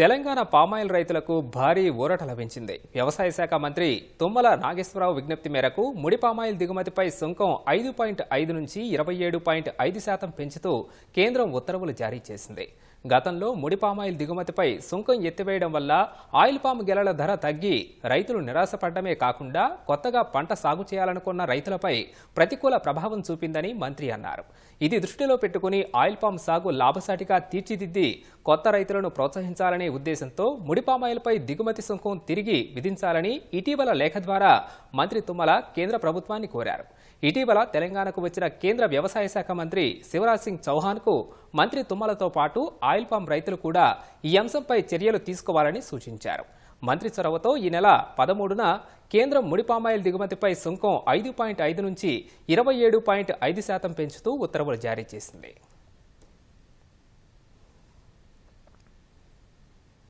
Telangana palm oil రైతులకు భారీ ఊరట లభించింది. వ్యవసాయ శాఖ మంత్రి తుమ్మల నాగేశ్వరరావు విజ్ఞప్తి మేరకు ముడి పామాయిల్ దిగుమతిపై సుంకం ఐదు పాయింట్ ఐదు నుంచి ఇరవై ఏడు పాయింట్ ఐదు శాతం పెంచుతూ కేంద్రం ఉత్తర్వులు జారీ చేసింది. గతంలో ముడి పామాయిల్ దిగుమతిపై సుంకం ఎత్తివేయడం వల్ల ఆయిల్ పామ్ గెలల ధర తగ్గి రైతులు నిరాశపడమే కాకుండా కొత్తగా పంట సాగు చేయాలనుకున్న రైతులపై ప్రతికూల ప్రభావం చూపిందని మంత్రి అన్నారు. ఇది దృష్టిలో పెట్టుకుని ఆయిల్ పామ్ సాగు లాభసాటిగా తీర్చిదిద్ది కొత్త రైతులను ప్రోత్సహించాలనే ఉద్దేశంతో ముడి పామాయిల్పై దిగుమతి సుంకం తిరిగి విధించాలని ఇటీవల లేఖ ద్వారా మంత్రి తుమ్మల కేంద్ర ప్రభుత్వాన్ని కోరారు. ఇటీవల తెలంగాణకు వచ్చిన కేంద్ర వ్యవసాయ శాఖ మంత్రి శివరాజ్ సింగ్ చౌహాన్కు మంత్రి తుమ్మలతో పాటు ఆయిల్ పామ్ రైతులు కూడా ఈ అంశంపై చర్యలు తీసుకోవాలని సూచించారు. మంత్రి చొరవతో ఈ నెల పదమూడున కేంద్రం ముడి పామాయిల్ దిగుమతిపై సుంకం ఐదు పాయింట్ ఐదు నుంచి ఇరవై ఏడు పాయింట్ ఐదు శాతం పెంచుతూ ఉత్తర్వులు జారీ చేసింది.